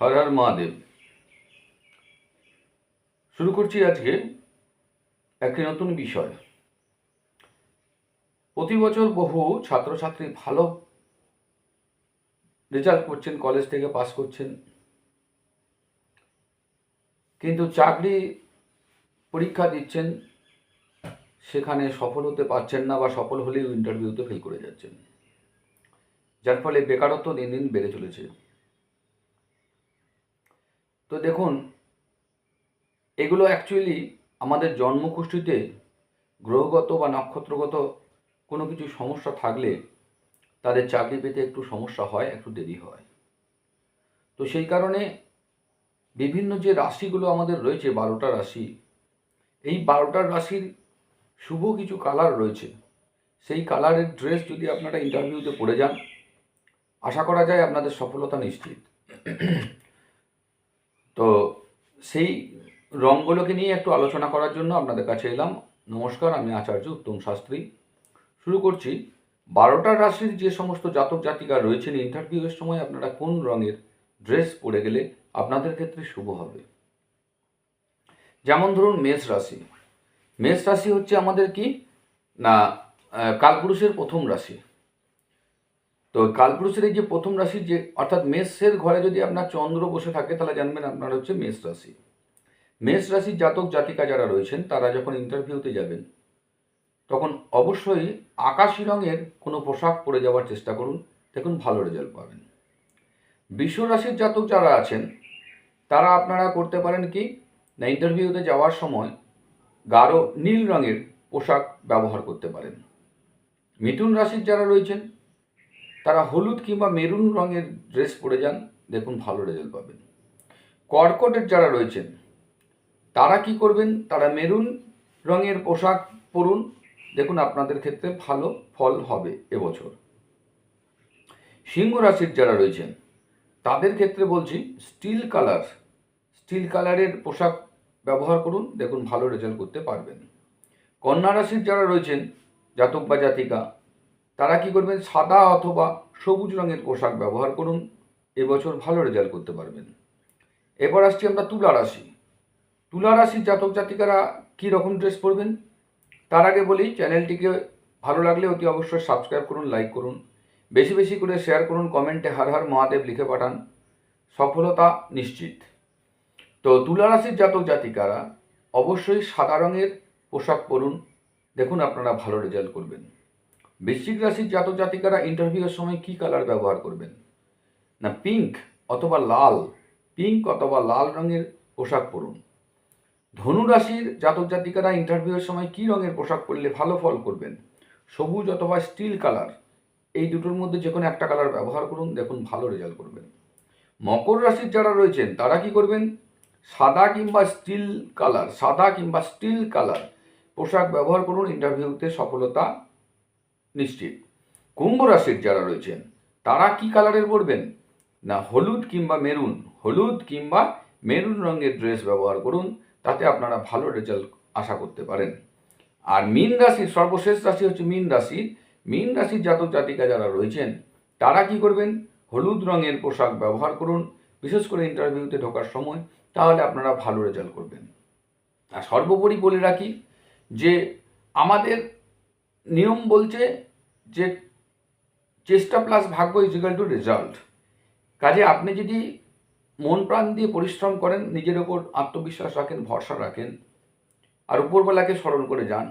হর হর মহাদেব। শুরু করছি আজকে একটি নতুন বিষয়। প্রতি বছর বহু ছাত্রছাত্রী ভালো রেজাল্ট করছেন কলেজ থেকে পাস করছেন। কিন্তু চাকরি পরীক্ষা দিচ্ছেন, সেখানে সফল হতে পারছেন না বা সফল হলেও ইন্টারভিউতে ফেল করে যাচ্ছেন। যার ফলে বেকারত্ব দিন দিন বেড়ে চলেছে। তো দেখুন, এগুলো অ্যাকচুয়ালি আমাদের জন্মকুষ্ঠিতে গ্রহগত বা নক্ষত্রগত কোনো কিছু সমস্যা থাকলে তাদের চাকরি পেতে একটু সমস্যা হয়, একটু দেরি হয়। তো সেই কারণে বিভিন্ন যে রাশিগুলো আমাদের রয়েছে, বারোটা রাশি, এই বারোটা রাশির শুভ কিছু কালার রয়েছে। সেই কালারের ড্রেস যদি আপনারা ইন্টারভিউতে পড়ে যান, আশা করা যায় আপনাদের সফলতা নিশ্চিত। তো সেই রঙগুলোকে নিয়ে একটু আলোচনা করার জন্য আপনাদের কাছে এলাম। নমস্কার, আমি আচার্য উত্তম শাস্ত্রী। শুরু করছি। বারোটা রাশির যে সমস্ত জাতক জাতিকা রয়েছেন ইন্টারভিউয়ের সময় আপনারা কোন রঙের ড্রেস পরে গেলে আপনাদের ক্ষেত্রে শুভ হবে? যেমন ধরুন মেষ রাশি। মেষ রাশি হচ্ছে আমাদের কি? না কালপুরুষের প্রথম রাশি। তো কালপুরুষের এই যে প্রথম রাশি যে, অর্থাৎ মেষের ঘরে যদি আপনার চন্দ্র বসে থাকে, তাহলে জানবেন আপনার হচ্ছে মেষ রাশি। মেষ রাশির জাতক জাতিকা যারা রয়েছেন, তারা যখন ইন্টারভিউতে যাবেন, তখন অবশ্যই আকাশি রঙের কোনো পোশাক পরে যাওয়ার চেষ্টা করুন, দেখুন ভালো রেজাল্ট পাবেন। বিশ্ব রাশির জাতক যারা আছেন, তারা আপনারা করতে পারেন কি, না ইন্টারভিউতে যাওয়ার সময় গাঢ় নীল রঙের পোশাক ব্যবহার করতে পারেন। মিথুন রাশির যারা রয়েছেন তারা হলুদ কিংবা মেরুন রঙের ড্রেস পরে যান, দেখুন ভালো রেজাল্ট পাবেন। কর্কটের যারা রয়েছেন, তারা কি করবেন? তারা মেরুন রঙের পোশাক পরুন, দেখুন আপনাদের ক্ষেত্রে ভালো ফল হবে এবছর। সিংহ রাশির যারা রয়েছেন, তাদের ক্ষেত্রে বলছি স্টিল কালার স্টিল কালারের পোশাক ব্যবহার করুন, দেখুন ভালো রেজাল্ট করতে পারবেন। কন্যা রাশির যারা রয়েছেন, জাতক বা জাতিকা তারা কি করবেন? সাদা অথবা সবুজ রঙের পোশাক ব্যবহার করুন, এবছর ভালো রেজাল্ট করতে পারবেন। এবার আসছি আমরা তুলা রাশি। তুলা রাশির জাতক জাতিকারা কী রকম ড্রেস পরবেন? তার আগে বলি, চ্যানেলটিকে ভালো লাগলে অতি অবশ্যই সাবস্ক্রাইব করুন লাইক করুন। বেশি বেশি করে শেয়ার করুন কমেন্টে হর হর মহাদেব লিখে পাঠান। সফলতা নিশ্চিত। তো তুলা রাশির জাতক জাতিকারা অবশ্যই সাদা রঙের পোশাক পরুন। দেখুন আপনারা ভালো রেজাল্ট করবেন। বৃশ্চিক রাশির জাতক জাতিকারা ইন্টারভিউয়ের সময় কী কালার ব্যবহার করবেন? না পিঙ্ক অথবা লাল পিঙ্ক অথবা লাল রঙের পোশাক পরুন। ধনু রাশির জাতক জাতিকারা ইন্টারভিউয়ের সময় কী রঙের পোশাক পরলে ভালো ফল করবেন? সবুজ অথবা স্টিল কালার এই দুটোর মধ্যে যে কোনো একটা কালার ব্যবহার করুন, দেখুন ভালো রেজাল্ট করবেন। মকর রাশির যারা রয়েছেন, তারা কি করবেন? সাদা কিংবা স্টিল কালার সাদা কিংবা স্টিল কালার পোশাক ব্যবহার করুন ইন্টারভিউতে সফলতা নিশ্চিত। কুম্ভ রাশির যারা রয়েছেন, তারা কি কালারের পরবেন? না হলুদ কিংবা মেরুন? হলুদ কিংবা মেরুন রঙের ড্রেস ব্যবহার করুন, তাতে আপনারা ভালো রেজাল্ট আশা করতে পারেন। আর মীন রাশির সর্বশেষ রাশি হচ্ছে মীন রাশি। মীন রাশির জাতক জাতিকা যারা রয়েছেন, তারা কি করবেন? হলুদ রঙের পোশাক ব্যবহার করুন, বিশেষ করে ইন্টারভিউতে ঢোকার সময়, তাহলে আপনারা ভালো রেজাল্ট করবেন। আর সর্বোপরি বলে রাখি যে, আমাদের নিয়ম বলছে যে চেষ্টা প্লাস ভাগ্য ইজিক্যাল টু রেজাল্ট কাজে আপনি যদি মন প্রাণ দিয়ে পরিশ্রম করেন, নিজের ওপর আত্মবিশ্বাস রাখেন, ভরসা রাখেন, আর উপরবেলাকে স্মরণ করে যান,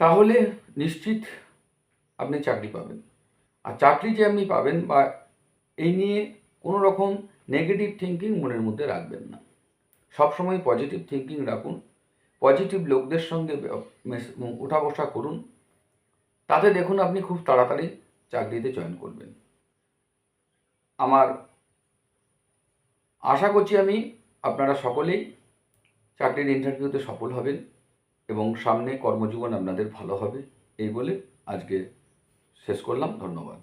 তাহলে নিশ্চিত আপনি চাকরি পাবেন। আর চাকরি যে আপনি পাবেন বা এই নিয়ে কোনো রকম নেগেটিভ থিঙ্কিং মনের মধ্যে রাখবেন না। সবসময় পজিটিভ থিঙ্কিং রাখুন। পজিটিভ লোকদের সঙ্গে ওঠা বসা করুন। তাতে দেখুন আপনি খুব তাড়াতাড়ি চাকরিতে জয়েন করবেন। আমার আশা করছি আমি আপনারা সকলেই চাকরির ইন্টারভিউতে সফল হবেন এবং সামনে কর্মজীবন আপনাদের ভালো হবে, এই বলে আজকে শেষ করলাম, ধন্যবাদ।